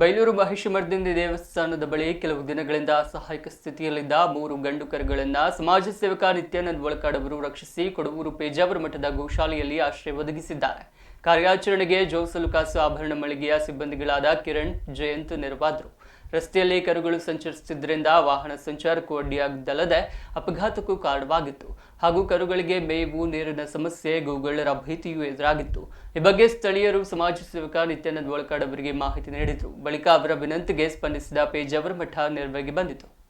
ಬೈಲೂರು ಮಹಿಷಮರ್ದಿನಿ ದೇವಸ್ಥಾನದ ಬಳಿ ಕೆಲವು ದಿನಗಳಿಂದ ಅಸಹಾಯಕ ಸ್ಥಿತಿಯಲ್ಲಿದ್ದ ಮೂರು ಗಂಡು ಕರುಗಳನ್ನ ಸಮಾಜ ಸೇವಕ ನಿತ್ಯಾನಂದ್ ಒಳಕಾಡ್ ಅವರು ರಕ್ಷಿಸಿ ಕೊಡಗೂರು ಪೇಜಾವರ ಮಠದ ಗೋಶಾಲೆಯಲ್ಲಿ ಆಶ್ರಯ ಒದಗಿಸಿದ್ದಾರೆ. ಕಾರ್ಯಾಚರಣೆಗೆ ಜೋಸಲುಕಾಸು ಆಭರಣ ಮಳಿಗೆಯ ಸಿಬ್ಬಂದಿಗಳಾದ ಕಿರಣ್, ಜಯಂತ್ ನೆರವಾದರು. ರಸ್ತೆಯಲ್ಲಿ ಕರುಗಳು ಸಂಚರಿಸುತ್ತಿದ್ದರಿಂದ ವಾಹನ ಸಂಚಾರಕ್ಕೂ ಅಡ್ಡಿಯಾಗಿದ್ದಲ್ಲದೆ ಅಪಘಾತಕ್ಕೂ ಕಾರಣವಾಗಿತ್ತು. ಹಾಗೂ ಕರುಗಳಿಗೆ ಮೇವು, ನೀರಿನ ಸಮಸ್ಯೆ ಗೋಗಳರ ಭೀತಿಯೂ ಎದುರಾಗಿತ್ತು. ಈ ಬಗ್ಗೆ ಸ್ಥಳೀಯರು ಸಮಾಜ ಸೇವಕ ನಿತ್ಯಾನಂದ್ ಒಳಕಾಡ್ ಅವರಿಗೆ ಮಾಹಿತಿ ನೀಡಿದರು. ಬಳಿಕ ಅವರ ವಿನಂತಿಗೆ ಸ್ಪಂದಿಸಿದ ಪೇಜಾವರ ಮಠ ನೆರವಿಗೆ ಬಂದಿತು.